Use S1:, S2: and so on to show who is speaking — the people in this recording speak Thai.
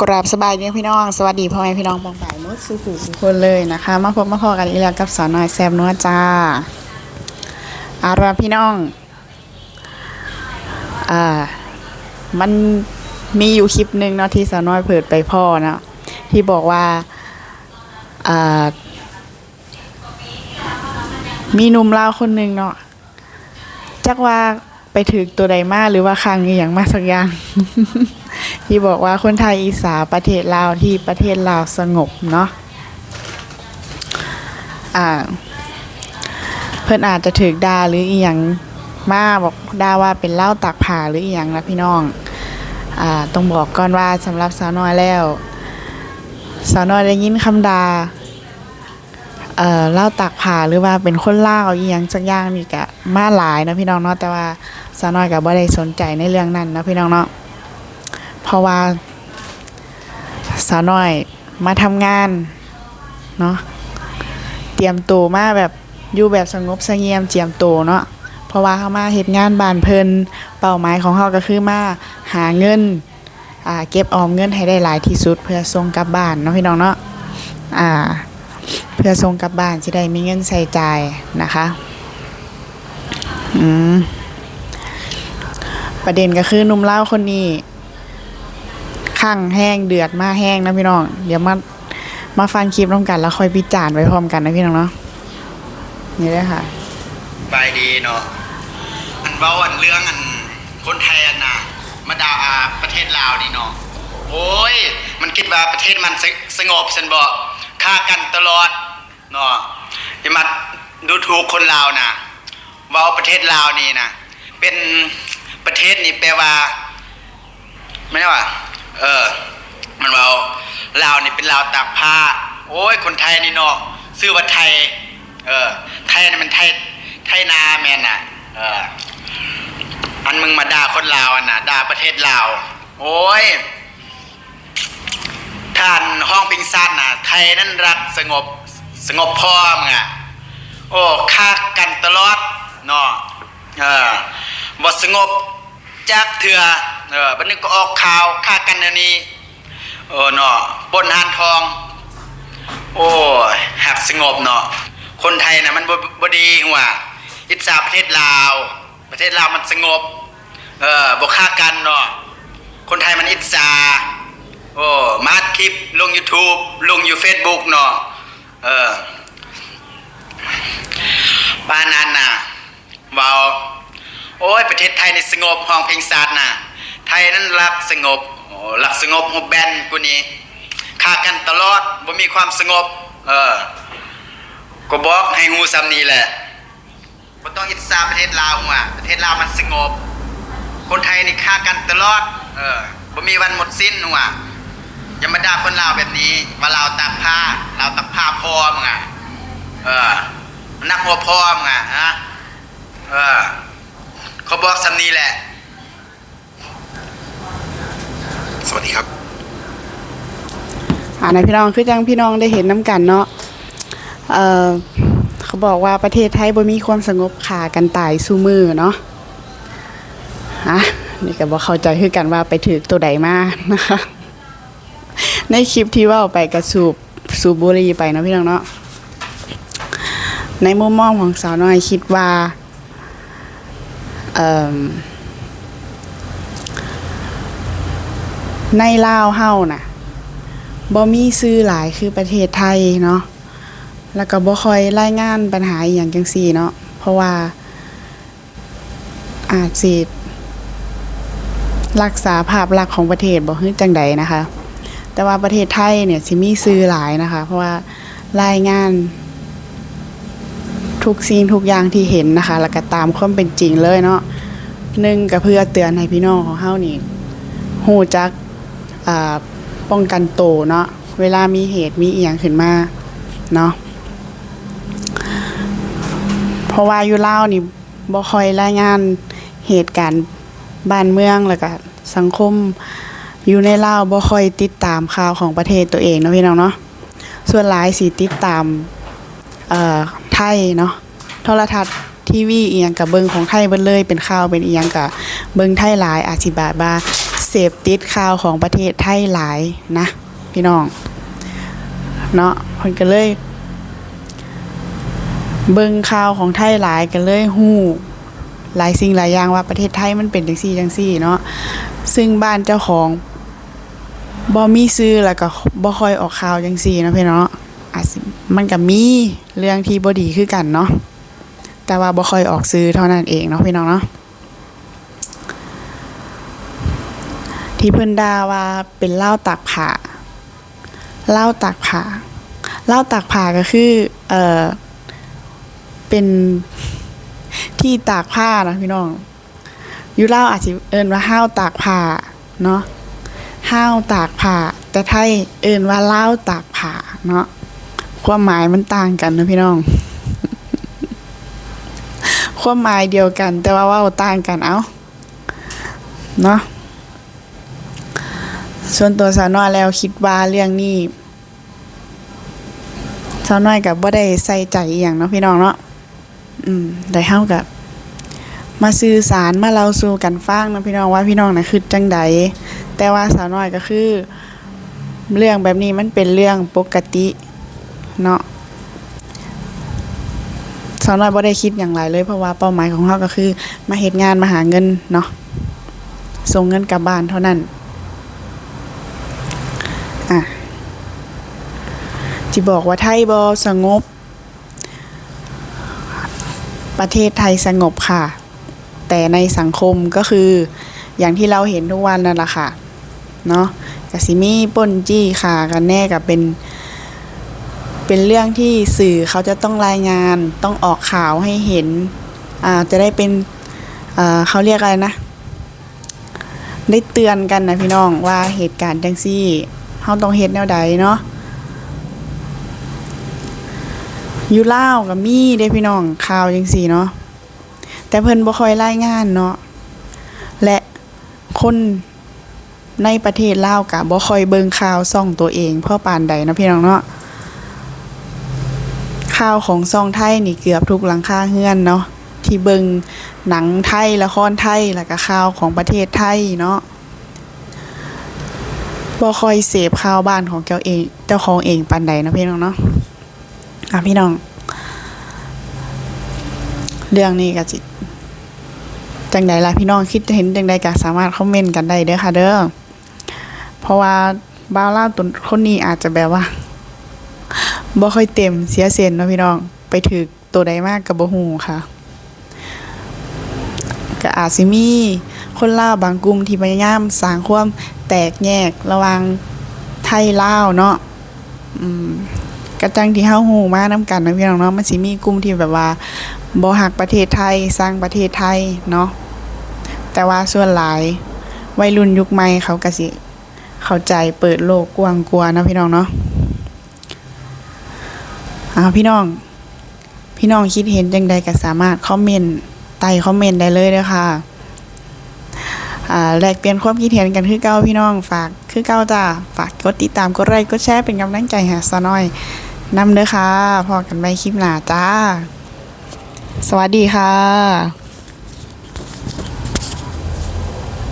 S1: กราบสบายดีพี่น้อง สวัสดีพ่อแม่พี่น้องปองป่ายมดสุขุสุคนเลยนะคะ มาพบมาพอกันอีกแล้วกับสาวน้อยแซมนัวจ้าอาราพี่น้องอ่ามันมีอยู่คลิปหนึ่งเนาะที่สาวน้อยเปิดไปพ่อเนาะที่บอกว่าอ่ามีหนุ่มลาวคนหนึ่งเนาะจักว่าไปถึกตัวใดมาหรือว่าคังอย่างมาสักอย่าง ที่บอกว่าคนไทยอีสาประเทศลาวที่ประเทศลาวสงบเนาะอ่าเพิ่อนอาจจะถึกด่าหรืออีหยังมาบอกด่าว่าเป็นเล้าตากผ้าหรืออีหยังนะพี่น้องอ่าต้องบอกก่อนว่าสำหรับสาวน้อยแล้วสาวน้อยได้ยินคำด่าเอ่อเล่าตากผ้าหรือว่าเป็นคนล่าอีหยังสักอย่างนี่ก็มาหลายนะพี่น้องเนาะแต่ว่าสาวน้อยก็บ่ได้สนใจในเรื่องนั้นนะพี่น้องเนาะ ราะว่าสาวน้อยมาทำงานเนาะเตรียมตัวมาแบบอยู่แบบสงบสงี่ยมเจียมตัวเนาะเพราะว่าเฮามาเฮ็ดงานบานเพลินเป้าหมายของเฮาก็คือมาหาเงินอ่าเก็บออมเงินให้ได้หลายที่สุด เพื่อส่งกลับบ้านเนาะพี่น้องเนาะอ่า เพื่อส่งกลับบ้านจะได้มีเงินใส่จ่ายนะคะอืมประเด็นก็คือนุ่มเล่าคนนี้ ข้างแห้งเดือดมากแห้งนะพี่น้อง เดี๋ยวมามาฟังคลิปร่วมกันแล้วค่อยพิจารณ์ไว้พร้อมกันนะพี่น้องเนาะนี่เลยค่ะ
S2: ไปดีเนาะอันเว้าอันเรื่องอันคนไทยอันน่ะมาดาอาประเทศลาวนี่เนาะโอ้ย มันคิดว่าประเทศมันสสงบสันบ่ฆ่ากันตลอดเนาะอย่ามาดูถูกคนลาวนะเว้าประเทศลาวนี่นะเป็นประเทศนี่แปลว่า ไม่ได้ว่า เออ มันเว้าลาวนี่เป็นลาวตากผ้า โอ้ย คนไทยนี่เนาะซื้อว่าไทย เออ ไทยนี่มันไทย ไทยนาแมนน่ะ เออ อันมึงมาด่าคนลาวอันน่ะด่าประเทศลาว โอ้ยท่านห้องพิงซันน่ะ ไทยนั่นรักสงบสงบพ่อมึงอะ โอ้ฆ่ากันตลอดเนาะเออบ่สงบจากเถื่อ เออบัดนี้ก็ออกข่าวฆ่ากันอันนี้เออเนาะปนหานทอง โอ้ยหักสงบเนาะคนไทยนะมันบบดีหัวอิสาประเทศลาว ประเทศลาวมันสงบ เออบกฆ่ากันเนาะคนไทยมันอิสาโอ้มาดคลิปลง YouTube ลงอยู่ Facebook เนาะเออบ้านนั้นน่ะเว้าโอ้ย ประเทศไทยนี่สงบห้องเพลงศาสตร์น่ะ ทยนั้นรักสงบโอ้รักสงบหุบแบนกูนี้ฆ่ากันตลอดบ่มีความสงบ เออ ก็บอกให้งูซ้ำนี้แหละบ่ต้องอิจฉาประเทศลาวหัวประเทศลาวมันสงบ คนไทยนี่ฆ่ากันตลอด เออบ่มีวันหมดสิ้นหัวอย่ามาด่าคนลาวแบบนี้ว่าลาวตากผ้าลาวตากผ้าพ่อมึงอะเออนนักหัวพ่อมึงอะฮะเออเขาบอกซ้ำนี้แหละ
S3: สวัสดีครับ
S1: อ่านะพี่น้องคือจังพี่น้องได้เห็นน้ำกันเนาะเออเขาบอกว่าประเทศไทยบ่มีความสงบขากันตายสู้มือเนาะอะนี่ก็บ่เข้าใจคือกันว่าไปถือตัวใดมานะคะในคลิปที่ว่าไปกระสูบสูบบุหรี่ไปเนาะพี่น้องเนาะในมุมมองของสาวน้อยคิดว่าเอ่อ ในลาวเฮาน่ะบ่มีซื้อหลายคือประเทศไทยเนาะแล้วก็บ่ค่อยรายงานปัญหาอหย่างจังซี่เนาะเพราะว่า อาจสิรักษาภาพลักษณ์ของประเทศบ่ฮึจังใดนะคะ แต่ว่าประเทศไทยเนี่ยสิมีซื้อหลายนะคะ เพราะว่ารายงาน ทุกสิ่งทุกอย่างที่เห็นนะคะ แล้วก็ตามความเป็นจริงเลยเนาะหนึ่งก็เพื่อเตือนให้พี่น้องของเฮานี่ฮู้จัก ป้องกันโตเนาะเวลามีเหตุมีเอียงขึ้นมาเนาะเพราะว่าอยู่ลานี่บ่คอยรายงานเหตุการณ์บ้านเมืองแล้วก็สังคมอยู่ในเล่าบ่คอยติดตามข่าวของประเทศตัวเองเนาะพี่น้องเนาะส่วนหลายสิติดตามเอ่อไทยเนาะโทรทัศน์ทีวีเอียงกับเบิงของไทยเบิดเลยเป็นข่าวเป็นเอียงกับเบิงไทยหลายอาจสิบาบา เสพติดข่าวของประเทศไทยหลายนะ พี่น้อง เนาะเพิ่นก็เลย เบิ่งข่าวของไทยหลายก็เลยฮู้หลายสิ่งหลายอย่างว่าประเทศไทยมันเป็นจังซี่จังซี่เนาะซึ่งบ้านเจ้าของบ่มีซื้อแล้วก็บ่ค่อยออกข่าวจังซี่นะพี่เนาะอาจมันก็มีเรื่องที่บ่ดีคือกันเนาะแต่ว่าบ่ค่อยออกซื้อเท่านั้นเองเนาะพี่น้องเนาะ ที่เพิ่นด่าว่าเป็นเหล้าตากผ้าเหล้าตากผ้าเหล้าตากผ้าก็คือ เอ่อเป็นที่ตากผ้านะพี่น้องยู่ลาอาจจะเอินว่าห้าวตากผ้าเนาะห้าวตากผ้าแต่ไทยเอินว่าเลาตากผ้าเนาะความหมายมันต่างกันนะพี่น้อง ความหมายเดียวกัน แต่ว่าว่าต่างกันเอาเนาะ ส่วนตัวสาวน้อยแล้วคิดว่าเรื่องนี้สาวน้อยกับบ่ได้ใส่ใจอย่างเนาะพี่น้องเนาะอืมได้เฮากับมาสื่อสารมาเล่าสู่กันฟังนะพี่น้องว่าพี่น้องนะคือจังใดแต่ว่าสาวน้อยก็คือ เรื่องแบบนี้มันเป็นเรื่องปกติเนาะสาวน้อยบ่ได้คิดอย่างไรเลยเพราะว่าเป้าหมายของเฮาก็คือ มาเฮ็ดงานมาหาเงินเนาะส่งเงินกลับบ้านเท่านั้นอะ ที่บอกว่าไทยบ่สงบ ประเทศไทยสงบค่ะ แต่ในสังคมก็คืออย่างที่เราเห็นทุกวันนั่นแหละค่ะ เนาะกสิมีป้นจี้ค่ะกันแน่กับเป็น เป็นเรื่องที่สื่อเขาจะต้องรายงานต้องออกข่าวให้เห็น อ่าจะได้เป็นอ่าเขาเรียกอะไรนะ ได้เตือนกันนะพี่น้องว่าเหตุการณ์จังซี่เขาต้องเฮ็ดแนวใดเนาะ อยู่ล่าวก็มีเด้พี่น้องข่าวจังซี่เนาะแต่เพิ่นบ่ค่อยรายงานเนาะและคนในประเทศลาวก็บ่ค่อยเบิ่งข่าวซ่องตัวเองเพราะปานใดนะพี่น้องเนาะข่าวของซ่องไทยนี่เกือบทุกหลังคาเฮือนเนาะที่เบิ่งหนังไทยละครไทยแล้วก็ข่าวของประเทศไทยเนาะบ่ค่อยเสพข่าวบ้านของเจ้าเองเจ้าของเองปานใดนะพี่น้องเนาะ่ะพี่น้อง เรื่องนี้ก็จิตจังใดล่ะพี่น้องคิดเห็นจังใดก็สามารถคอมเมนต์กันได้เด้อค่ะ เด้อเพราะว่าบ้าวเล่าตัวคนนี้อาจจะแบบว่าบ่ค่อยเต็มเสียเซนเนาะพี่น้องไปถือตัวใดมากกับบ่ฮู้ค่ะก็อาจสิมีคนลาวบางกลุ่มที่พยายามสร้างความแตกแยกระหว่างไทยลาวเนาะอืม กระจังที่เฮาฮู้มานํกันนะพี่น้องเนาะมันสิมีกลุ่มที่แบบว่าบ่ฮักประเทศไทยสร้างประเทศไทยเนาะแต่ว่าส่วนหลายวัยรุ่นยุคใหม่เขาก็สิเข้าใจเปิดโลกกว้างกว่านะพี่น้องเนาะอ้าพี่น้อง พี่น้องคิดเห็นจังใดก็สามารถคอมเมนต์ใต้คอมเมนต์ได้เลยเด้อค่ะอ่าแลกเปลี่ยนความคิดเห็นกันคือเก่าพี่น้องฝากคือเก่าจ้าฝากกดติดตามกดไลค์กดแชร์เป็นกำลังใจให้ซะหน่อย นำเด้อค่ะพอกันไปคลิปหน้าจ้า สวัสดีค่ะ